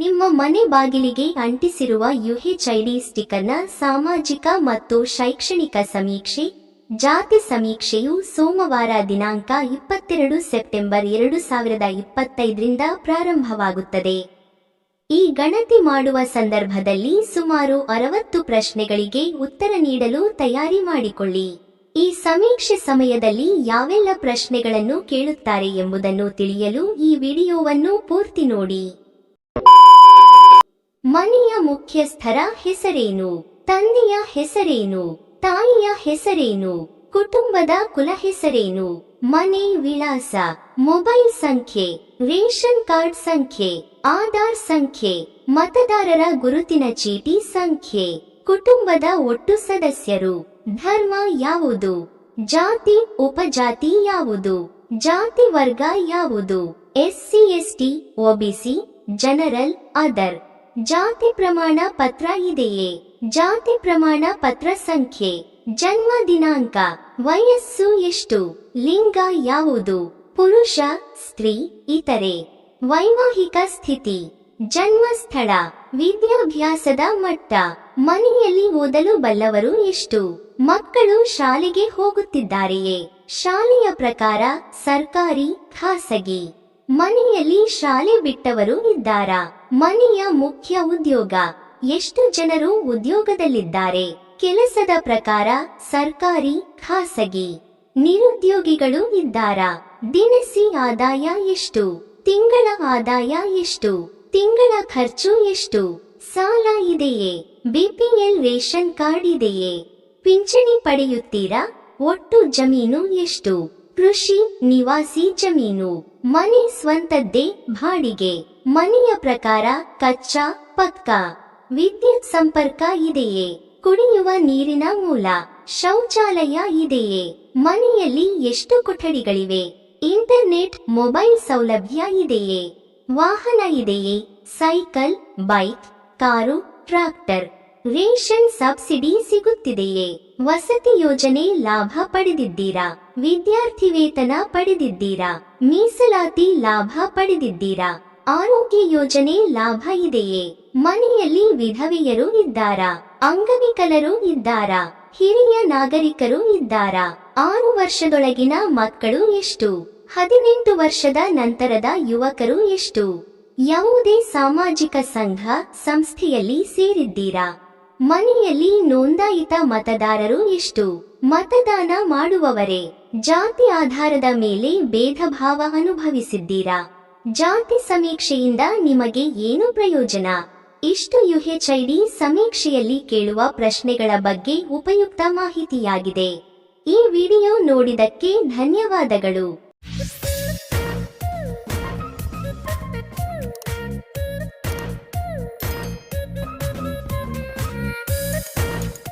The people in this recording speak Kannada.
ನಿಮ್ಮ ಮನೆ ಬಾಗಿಲಿಗೆ ಅಂಟಿಸಿರುವ ಯುಎಚ್ಐಡಿ ಸ್ಟಿಕರ್ನ ಸಾಮಾಜಿಕ ಮತ್ತು ಶೈಕ್ಷಣಿಕ ಸಮೀಕ್ಷೆ, ಜಾತಿ ಸಮೀಕ್ಷೆಯು ಸೋಮವಾರ ದಿನಾಂಕ ಇಪ್ಪತ್ತೆರಡು ಸೆಪ್ಟೆಂಬರ್ ಎರಡು ಸಾವಿರದ ಇಪ್ಪತ್ತೈದರಿಂದ ಪ್ರಾರಂಭವಾಗುತ್ತದೆ. ಈ ಗಣತಿ ಮಾಡುವ ಸಂದರ್ಭದಲ್ಲಿ ಸುಮಾರು ಅರವತ್ತು ಪ್ರಶ್ನೆಗಳಿಗೆ ಉತ್ತರ ನೀಡಲು ತಯಾರಿ ಮಾಡಿಕೊಳ್ಳಿ. ಈ ಸಮೀಕ್ಷೆ ಸಮಯದಲ್ಲಿ ಯಾವೆಲ್ಲ ಪ್ರಶ್ನೆಗಳನ್ನು ಕೇಳುತ್ತಾರೆ ಎಂಬುದನ್ನು ತಿಳಿಯಲು ಈ ವಿಡಿಯೋವನ್ನು ಪೂರ್ತಿ ನೋಡಿ. ಮುಖ್ಯಸ್ಥರ ಹೆಸರೇನು? ತಂದೆಯ ಹೆಸರೇನು? ತಾಯಿಯ ಹೆಸರೇನು? ಕುಟುಂಬದ ಕುಲ ಹೆಸರೇನು? ಮನೆ ವಿಳಾಸ? ಮೊಬೈಲ್ ಸಂಖ್ಯೆ? ರೇಷನ್ ಕಾರ್ಡ್ ಸಂಖ್ಯೆ? ಆಧಾರ್ ಸಂಖ್ಯೆ? ಮತದಾರರ ಗುರುತಿನ ಚೀಟಿ ಸಂಖ್ಯೆ? ಕುಟುಂಬದ ಒಟ್ಟು ಸದಸ್ಯರು? ಧರ್ಮ ಯಾವುದು? ಜಾತಿ, ಉಪಜಾತಿ ಯಾವುದು? ಜಾತಿ ವರ್ಗ ಯಾವುದು? SC, ST OBC general, other. ಜಾತಿ ಪ್ರಮಾಣ ಪತ್ರ ಇದೆಯೇ? ಜಾತಿ ಪ್ರಮಾಣ ಪತ್ರ ಸಂಖ್ಯೆ. ಜನ್ಮ ದಿನಾಂಕ. ವಯಸ್ಸು ಎಷ್ಟು? ಲಿಂಗ ಯಾವುದು? ಪುರುಷ, ಸ್ತ್ರೀ, ಇತರೆ. ವೈವಾಹಿಕ ಸ್ಥಿತಿ. ಜನ್ಮ ಸ್ಥಳ. ವಿದ್ಯಾಭ್ಯಾಸದ ಮಟ್ಟ. ಮನೆಯಲ್ಲಿ ಓದಲು ಬಲ್ಲವರು ಎಷ್ಟು? ಮಕ್ಕಳು ಶಾಲೆಗೆ ಹೋಗುತ್ತಿದ್ದಾರೆಯೇ? ಶಾಲೆಯ ಪ್ರಕಾರ ಸರ್ಕಾರಿ, ಖಾಸಗಿ. ಮನೆಯಲ್ಲಿ ಶಾಲೆ ಬಿಟ್ಟವರು ಇದ್ದಾರಾ? ಮನೆಯ ಮುಖ್ಯ ಉದ್ಯೋಗ. ಎಷ್ಟು ಜನರು ಉದ್ಯೋಗದಲ್ಲಿದ್ದಾರೆ? ಕೆಲಸದ ಪ್ರಕಾರ ಸರ್ಕಾರಿ, ಖಾಸಗಿ ನಿರುದ್ಯೋಗಿಗಳು ಇದ್ದಾರಾ? ದಿನಸಿ ಆದಾಯ ಎಷ್ಟು? ತಿಂಗಳ ಆದಾಯ ಎಷ್ಟು? ತಿಂಗಳ ಖರ್ಚು ಎಷ್ಟು? ಸಾಲ ಇದೆಯೇ? ಬಿಪಿಎಲ್ ರೇಷನ್ ಕಾರ್ಡ್ ಇದೆಯೇ? ಪಿಂಚಣಿ ಪಡೆಯುತ್ತೀರಾ? ಒಟ್ಟು ಜಮೀನು ಎಷ್ಟು? ಕೃಷಿ ನಿವಾಸಿ ಜಮೀನು ಮನೆ ಸ್ವಂತದ್ದೇ ಬಾಡಿಗೆ. ಮನೆಯ ಪ್ರಕಾರ ಕಚ್ಚಾ, ಪಕ್ಕಾ. ವಿದ್ಯುತ್ ಸಂಪರ್ಕ ಇದೆಯೇ? ಕುಡಿಯುವ ನೀರಿನ ಮೂಲ. ಶೌಚಾಲಯ ಇದೆಯೇ? ಮನೆಯಲ್ಲಿ ಎಷ್ಟು ಕೊಠಡಿಗಳಿವೆ? ಇಂಟರ್ನೆಟ್, ಮೊಬೈಲ್ ಸೌಲಭ್ಯ ಇದೆಯೇ? ವಾಹನ ಇದೆಯೇ? Cycle, bike, car tractor ration subsidy ಸಿಗುತ್ತಿದೆಯೇ? ವಸತಿ ಯೋಜನೆ ಲಾಭ ಪಡೆದಿದ್ದೀರಾ? ವಿದ್ಯಾರ್ಥಿ ವೇತನ ಪಡೆದಿದ್ದೀರಾ? ಮೀಸಲಾತಿ ಲಾಭ ಪಡೆದಿದ್ದೀರಾ? ಆರೋಗ್ಯ ಯೋಜನೆ ಲಾಭ ಇದೆಯೇ? ಮನೆಯಲ್ಲಿ ವಿಧವೆಯರು ಇದ್ದಾರಾ? ಅಂಗವಿಕಲರು ಇದ್ದಾರಾ? ಹಿರಿಯ ನಾಗರಿಕರು ಇದ್ದಾರಾ? ಆರು ವರ್ಷದೊಳಗಿನ ಮಕ್ಕಳು ಎಷ್ಟು? ಹದಿನೆಂಟು ವರ್ಷದ ನಂತರದ ಯುವಕರು ಎಷ್ಟು? ಯಾವುದೇ ಸಾಮಾಜಿಕ ಸಂಘ, ಸಂಸ್ಥೆಯಲ್ಲಿ ಸೇರಿದ್ದೀರಾ? ಮನೆಯಲ್ಲಿ ನೋಂದಾಯಿತ ಮತದಾರರು ಎಷ್ಟು? ಮತದಾನ ಮಾಡುವವರೇ, ಜಾತಿ ಆಧಾರದ ಮೇಲೆ ಭೇದ ಭಾವ ಅನುಭವಿಸಿದ್ದೀರಾ? ಜಾತಿ ಸಮೀಕ್ಷೆಯಿಂದ ನಿಮಗೆ ಏನು ಪ್ರಯೋಜನ? ಇಷ್ಟು ಯುಹೆಚ್ಐಡಿ ಸಮೀಕ್ಷೆಯಲ್ಲಿ ಕೇಳುವ ಪ್ರಶ್ನೆಗಳ ಬಗ್ಗೆ ಉಪಯುಕ್ತ ಮಾಹಿತಿಯಾಗಿದೆ. ಈ ವಿಡಿಯೋ ನೋಡಿದಕ್ಕೆ ಧನ್ಯವಾದಗಳು.